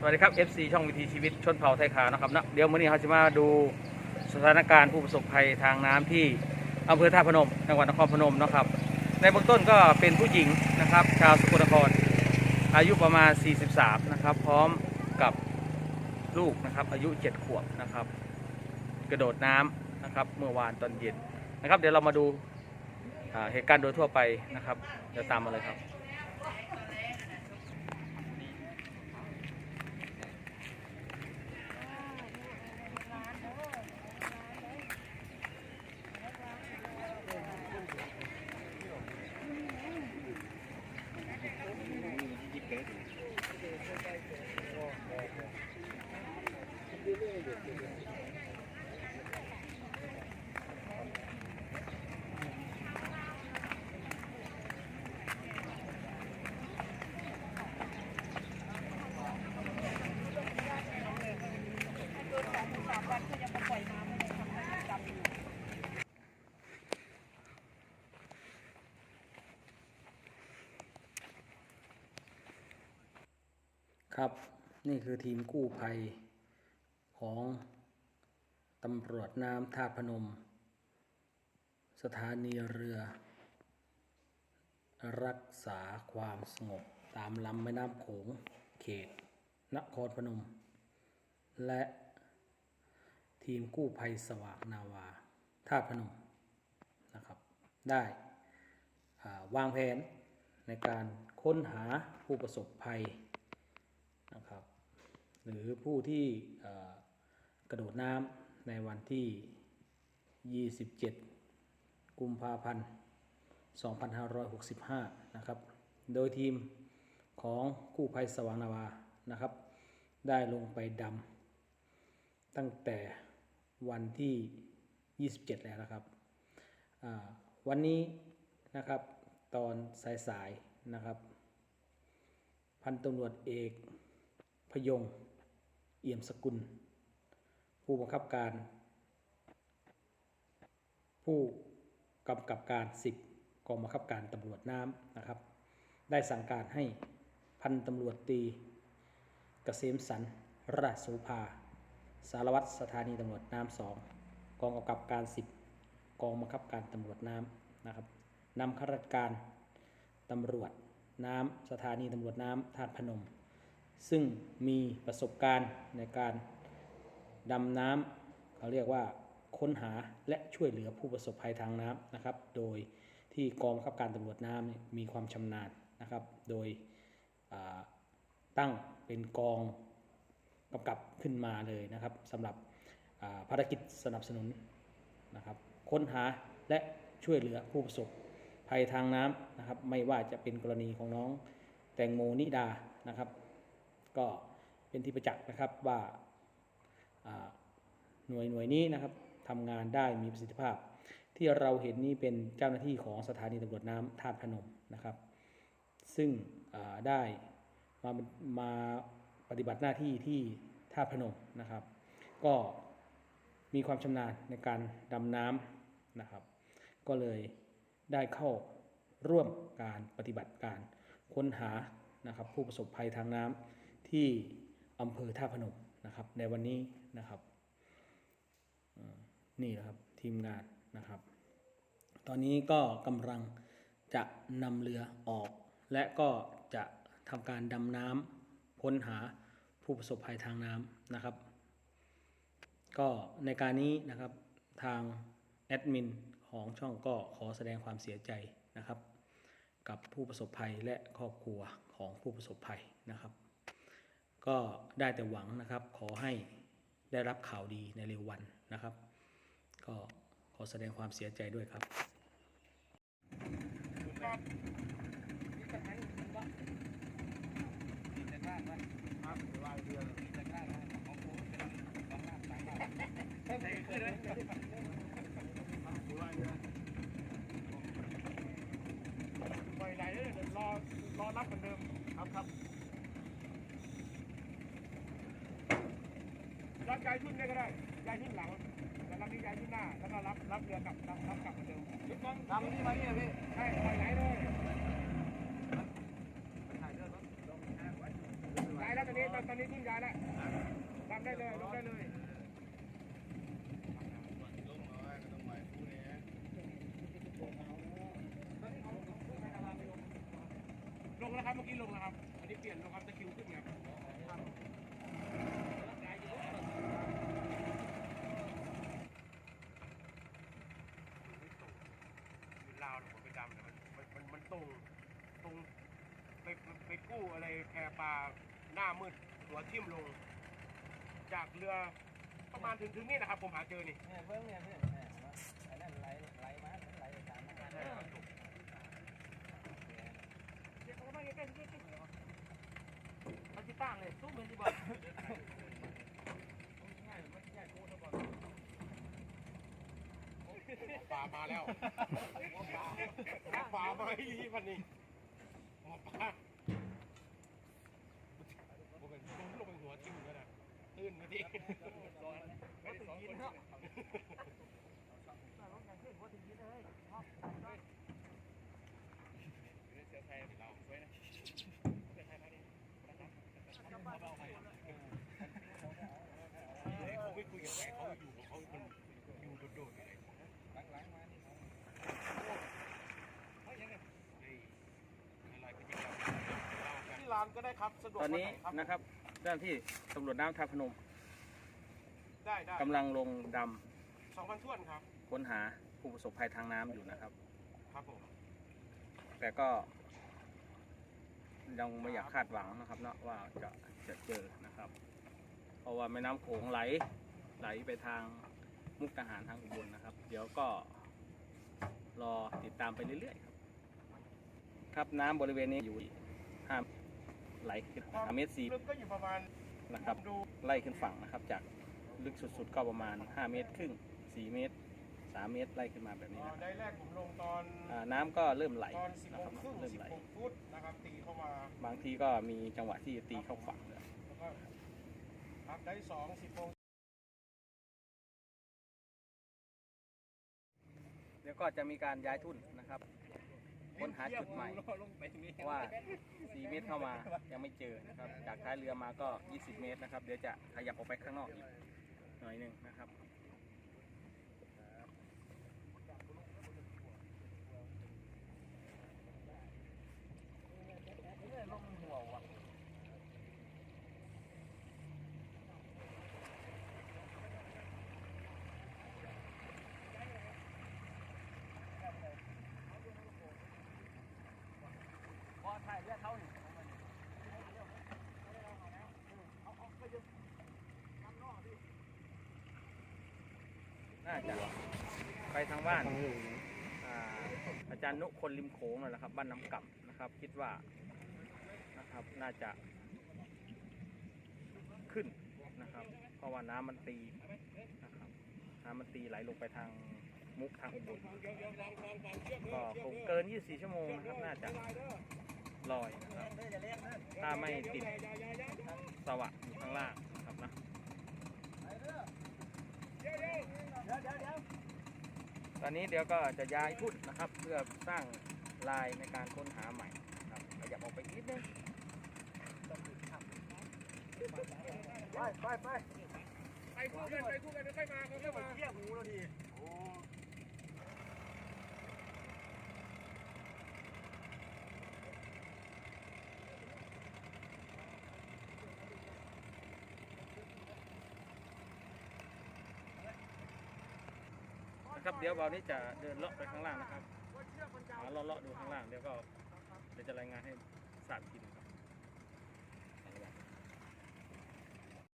สวัสดีครับ FC ช่องวิถีชีวิตชนเผ่าไทยขาวนะครับนะเดี๋ยวมื้อนี้เราจะมาดูสถานการณ์ผู้ประสบภัยทางน้ำที่อำเภอท่าพนมจังหวัดนครพนมนะครับ ในเบื้องต้นก็เป็นผู้หญิงนะครับ ชาวสกลนคร อายุประมาณ 43 นะครับ พร้อมกับลูกนะครับ อายุ 7 ขวบนะครับ กระโดดน้ำนะครับ เมื่อวานตอนเย็นนะครับ เดี๋ยวเรามาดูเหตุการณ์โดยทั่วไปนะครับเดี๋ยวตามมาเลยครับ ครับนี่คือทีมกู้ภัยของตำรวจน้ำท่าพนม สถานีเรือ รักษาความสงบตามลำแม่น้ำโขงเขต นครพนม และทีมกู้ภัยสว่างนาวาท่าพนมนะครับได้วางแผนในการค้นหาผู้ประสบภัย หรือผู้ที่กระโดดน้ำในวันที่ 27 กุมภาพันธ์ 2565 นะครับ โดยทีมของกู้ภัยสว่างนาวา นะครับ ได้ลงไปดำตั้งแต่วันที่ 27 แล้วนะครับ วันนี้นะครับตอนสายๆนะครับ พันตำรวจเอกพยง เอี่ยมสกุล ผู้บังคับการ ผู้กำกับการสิบกองบังคับการตำรวจน้ำนะครับ ได้สั่งการให้พันตำรวจตีเกษมสันราชสุภา สารวัตรสถานีตำรวจน้ำสองกองกำกับการสิบกองบังคับการตำรวจน้ำนะครับนำข้าราชการตำรวจน้ำสถานีตำรวจน้ำธาตุพนม ซึ่งมีประสบการณ์ในการดำน้ำเขาเรียกว่าค้นหาและช่วยเหลือผู้ประสบภัยทางน้ำนะครับ โดยที่กองบังคับการตำรวจน้ำมีความชำนาญนะครับ โดยตั้งเป็นกองกำกับขึ้นมาเลยนะครับสำหรับภารกิจสนับสนุนนะครับ ค้นหาและช่วยเหลือผู้ประสบภัยทางน้ำนะครับ ไม่ว่าจะเป็นกรณีของน้องแตงโมนิดานะครับ ก็เป็นที่ประจักษ์นะครับว่าหน่วยหน่วยนี้นะครับทำงานได้มีประสิทธิภาพ ที่เราเห็นนี่เป็นเจ้าหน้าที่ของสถานีตำรวจน้ำธาพนมนะครับ ซึ่งได้มามาปฏิบัติหน้าที่ที่ท่าพนมนะครับ ก็มีความชำนาญในการดำน้ำนะครับ ก็เลยได้เข้าร่วมการปฏิบัติการค้นหานะครับผู้ประสบภัยทางน้ำ ที่อำเภอท่าพนมนะครับ ในวันนี้นะครับนี่นะครับทีมงานนะครับ ตอนนี้ก็กำลังจะนำเรือออก และก็จะทำการดำน้ำค้นหาผู้ประสบภัยทางน้ำนะครับ ก็ในการนี้นะครับทางแอดมินของช่องก็ขอแสดงความเสียใจนะครับ กับผู้ประสบภัยและครอบครัวของผู้ประสบภัยนะครับ ก็ได้แต่หวังนะครับ ขอให้ได้รับข่าวดีในเร็ววันนะครับ ก็ขอแสดงความเสียใจด้วยครับปล่อยไหลเลยเดี๋ยวรอรอรับเหมือนเดิมครับครับรับยายขึ้นได้ ก็ได้ยายขึ้นหลัง แล้วรับนี่ยายขึ้นหน้า แล้วก็รับรับเรือกลับรับรับกลับเหมือนเดิมทำนี่มาเนี่ยพี่ใช่ปล่อยไหลเลยไหลแล้วตอนนี้นี้ตอนตอนนี้ทุ่นย้ายแล้วทำได้เลยลงได้เลยลงแล้วครับเมื่อกี้ลงแล้วครับ อันนี้เปลี่ยนลงครับตะคริวขึ้นไงลาวเนี่ยผมไปจำเนี่ยมันมันมันมันตรงตรง ไปกู้อะไรแพปลาหน้ามืดหัวทิ่มลง จากเรือประมาณถึงถึงนี่นะครับ ผมหาเจอนี่เนี่ยเพิ่งเนี่ยเพื่อนเนี่ยอันนั้นไหลไหลมาไหลไปตามมาเดี๋ยวเขามาใกล้ๆใกล้ๆใกล้ๆเขาที่ตั้งเลยสู้เหมือนที่บอกปลามาแล้วปลามาอีพันนี้ปลาปลาผมเป็นลงลงไปหัวจิ้มก็ได้ ตื่นมาดิไม่ถึงกินเนาะเขาไม่คุยกับใครเขาอยู่ของเขาคนอยู่โดดๆอะไรหลังๆมานี่ที่ร้านก็ได้ครับสะดวกตอนนี้ครับนะครับเจ้าหน้าที่ตำรวจน้ำท่าพนม ได้ได้กำลังลงดสองพันท้วนครับำค้นหาผู้ประสบภัยทางน้ำอยู่นะครับ ครับผม แต่ก็ยังไม่อยากคาดหวังนะครับเนาะว่าจะจะเจอนะครับ เพราะว่าแม่น้ำโขงไหลไหลไปทางมุกดาหารทางอุบลนะครับ เดี๋ยวก็รอติดตามไปเรื่อยๆครับครับน้ำบริเวณนี้อยู่ห้าไหลขึ้นห้าเมตรสี่ลึกก็อยู่ประมาณนะครับ ดูไล่ขึ้นฝั่งนะครับ จาก ลึกสุดๆก็ประมาณ 5 เมตรครึ่ง 4 เมตร 3 เมตรไล่ขึ้นมาแบบนี้อ่านะได้แรกผมลงตอนอ่าน้ำก็เริ่มไหลตอนสิบนะโมครังบครึ่งเริ่มสิบไหล หกฟุตนะครับตีเข้ามาบางทีก็มีจังหวะที่ตีเข้าฝั่งเลย แล้วก็ครับได้สองสิบโมงเดี๋ยวก็จะมีการย้ายทุ่นนะครับค้นหาจุดใหม่ลงไปตรงนี้เพราะว่า 4 เมตรเข้ามายังไม่เจอนะครับ จากท้ายเรือมาก็ 20 เมตรนะครับ เดี๋ยวจะขยับออกไปข้างนอกอีก หน่อยหนึ่งนะครับ ลงหัวว่ะ พอถ่ายเลือดเขาหนึ่ง น่าจะไปทางบ้านอาอาจารย์นุคนริมโขงนั่นแหละครับ บ้านน้ำก่ำนะครับ คิดว่านะครับน่าจะขึ้นนะครับ เพราะว่าน้ำมันตีนะครับน้ำมันตีไหลลงไปทางมุกทางอุบลก็คงเกิน 24 ชั่วโมงนะครับน่าจะลอยนะครับถ้าไม่ติดสวะอยู่ข้างล่างนะครับนะ ตอนนี้เดี๋ยวก็จะย้ายพุ่นนะครับ เพื่อสร้างลายในการค้นหาใหม่ครับขยับออกไปนิดนึงไปไปไปไปคู่กันไปคู่กันค่อยมาค่อยมาเที่ยหูเราดี นะครับ เดี๋ยวเรานี้จะเดินเลาะไปข้างล่างนะครับหาเลาะๆดูข้างล่างเดี๋ยวก็เดี๋ยวจะรายงานให้ทราบอีกทีหนึงครับ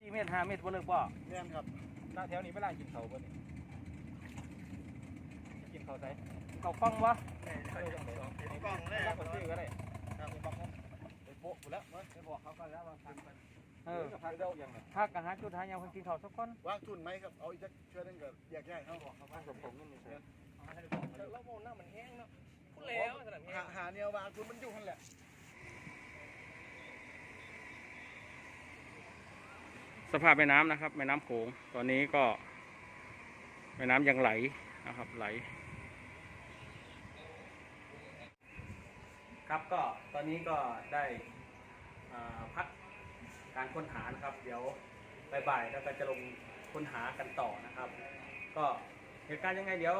สี่เมตรห้าเมตรบ่เลิกบ่เรียนครับหน้าแถวนี้ไม่ล่ากินเขาบ่นี่กินเขาใส่เขาฟังวะกล่องแรรักกคนซื้อก็ได้ครับไปบอกไปโปะแล้วไปบอกเขาก็แล้วว่าพันไป เออพักกันหาจุดหายามคนกินเขาสักคนวางทุนไหมครับ เอาอีกสักเชื่อนึงกับแยกแยกเขาบอกเขาผสมผมนี่มีเสียแล้วโมน้ามันแห้งเนาะพูดแล้วหาหาเนี่ยวางทุนมันอยู่นั่นแหละสภาพแม่น้ำนะครับแม่น้ำโขงตอนนี้ก็แม่น้ำยังไหลนะครับไหล ครับก็ตอนนี้ก็ได้อ่าพัก การค้นหานะครับ เดี๋ยวบ่ายๆแล้วก็จะลงค้นหากันต่อนะครับ ก็เหตุการณ์ยังไงเดี๋ยว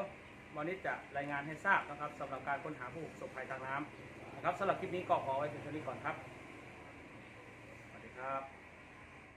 มอนิดจะรายงานให้ทราบนะครับสำหรับการค้นหาผู้ประสบภัยทางน้ำนะครับสำหรับคลิปนี้ก็ขอไว้เพียงเท่านี้ก่อนครับสวัสดีครับ